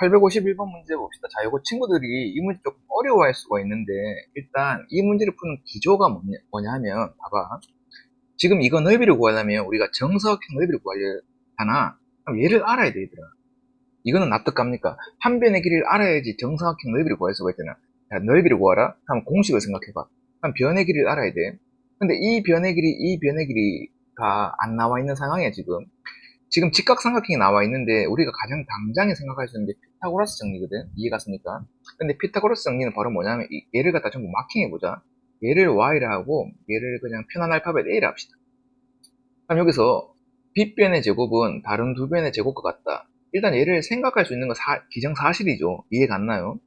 851번 문제 봅시다. 자, 이거 친구들이 이 문제 조금 어려워할 수가 있는데, 일단 이 문제를 푸는 기조가 뭐냐, 뭐냐 하면, 봐봐. 지금 이거 넓이를 구하려면 우리가 정사각형 넓이를 구하려 하나, 그럼 얘를 알아야 돼, 얘들아. 이거는 납득갑니까? 한 변의 길이를 알아야지 정사각형 넓이를 구할 수가 있잖아. 자, 넓이를 구하라? 그럼 공식을 생각해봐. 그럼 변의 길이를 알아야 돼. 근데 이 변의 길이, 이 변의 길이가 안 나와 있는 상황이야, 지금. 지금 직각삼각형이 나와 있는데 우리가 가장 당장에 생각할 수 있는 게 피타고라스 정리거든 이해갔습니까? 근데 피타고라스 정리는 바로 뭐냐면 이- 얘를 갖다 전부 마킹해보자 얘를 y라 하고 얘를 그냥 편한 알파벳 a라 합시다 그럼 여기서 빗변의 제곱은 다른 두 변의 제곱과 같다 일단 얘를 생각할 수 있는 건 사- 기정사실이죠 이해 갔나요?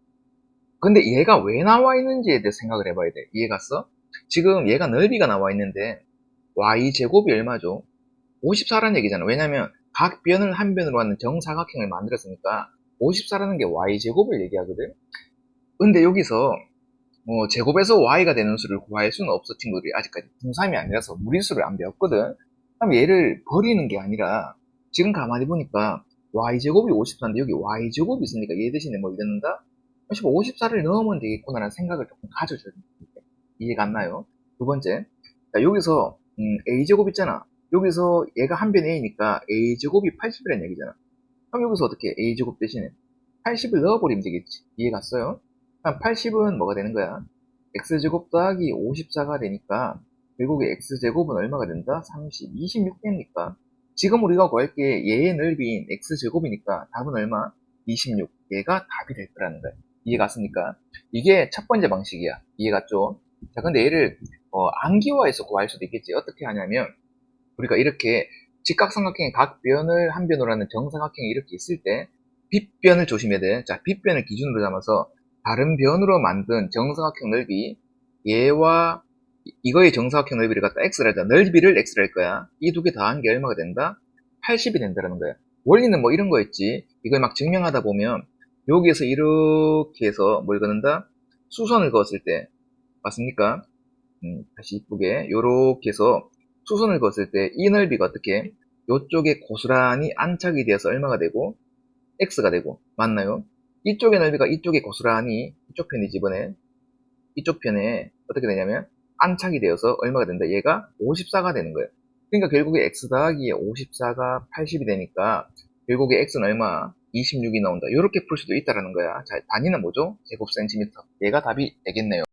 근데 얘가 왜 나와 있는지에 대해서 생각을 해봐야 돼 이해 갔어? 지금 얘가 넓이가 나와 있는데 y제곱이 얼마죠? 54라는 얘기잖아. 왜냐면 각 변을 한 변으로 하는 정사각형을 만들었으니까 54라는 게 y제곱을 얘기하거든. 근데 여기서 뭐 제곱에서 y가 되는 수를 구할 수는 없어 친구들이 아직까지 중3이 아니라서 무리수를 안 배웠거든. 그럼 얘를 버리는 게 아니라 지금 가만히 보니까 y제곱이 54인데 여기 y제곱이 있으니까 얘 대신에 뭐 이랬는다? 54를 넣으면 되겠구나라는 생각을 조금 가져줘야 됩니다. 이해가 안 나요? 두 번째, 자, 여기서 음, a제곱 있잖아. 여기서 얘가 한 변 a니까 a제곱이 80이라는 얘기잖아. 그럼 여기서 어떻게 a제곱 대신에 80을 넣어버리면 되겠지. 이해 갔어요? 그럼 80은 뭐가 되는 거야? x제곱 더하기 54가 되니까 결국에 x제곱은 얼마가 된다? 30, 26되니까 지금 우리가 구할 게 얘의 넓이인 x제곱이니까 답은 얼마? 26. 얘가 답이 될 거라는 거야. 이해 갔습니까? 이게 첫 번째 방식이야. 이해 갔죠? 자, 근데 얘를 어, 암기화해서 구할 수도 있겠지. 어떻게 하냐면 우리가 이렇게 직각삼각형의 각 변을 한 변으로 하는 정사각형이 이렇게 있을 때 빗변을 조심해야 돼. 자, 빗변을 기준으로 삼아서 다른 변으로 만든 정사각형 넓이 얘와 이- 이거의 정사각형 넓이를 갖다 x를 하자. 넓이를 x를 할 거야. 이 두 개 더한 게 얼마가 된다? 80이 된다는 거야. 원리는 뭐 이런 거였지. 이걸 막 증명하다 보면 여기에서 이렇게 해서 뭘 그는다? 수선을 그었을 때 맞습니까? 음, 다시 이쁘게 요렇게 해서 수선을 그었을 때 이 넓이가 어떻게 요쪽에 고스란히 안착이 되어서 얼마가 되고 x가 되고 맞나요? 이쪽의 넓이가 이쪽에 고스란히 이쪽 편이지 이번에. 이쪽 편에 어떻게 되냐면 안착이 되어서 얼마가 된다? 얘가 54가 되는 거예요. 그러니까 결국에 x 더하기 54가 80이 되니까 결국에 x는 얼마? 26이 나온다. 이렇게 풀 수도 있다라는 거야. 자 단위는 뭐죠? 제곱 센티미터. 얘가 답이 되겠네요